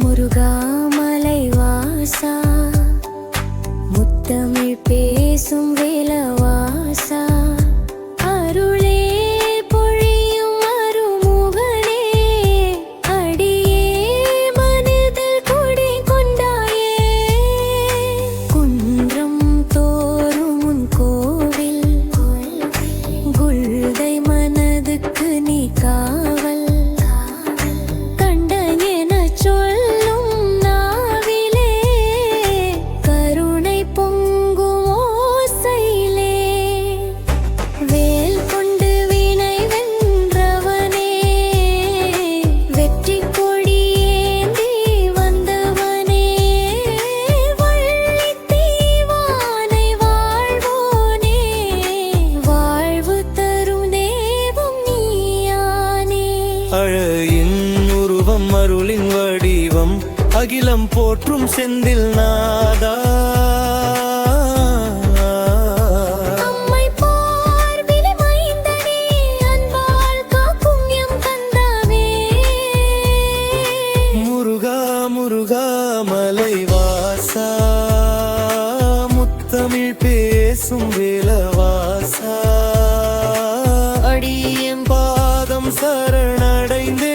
முருகா மலைவாசா முத்தமிழ் பேசும் இன் உருவம் அருளின் வடிவம் அகிலம் போற்றும் செந்தில் நாதா. மலைவாசா முத்தமிழ் பேசும் விலவாசா. அடியம்பா சரணடைந்து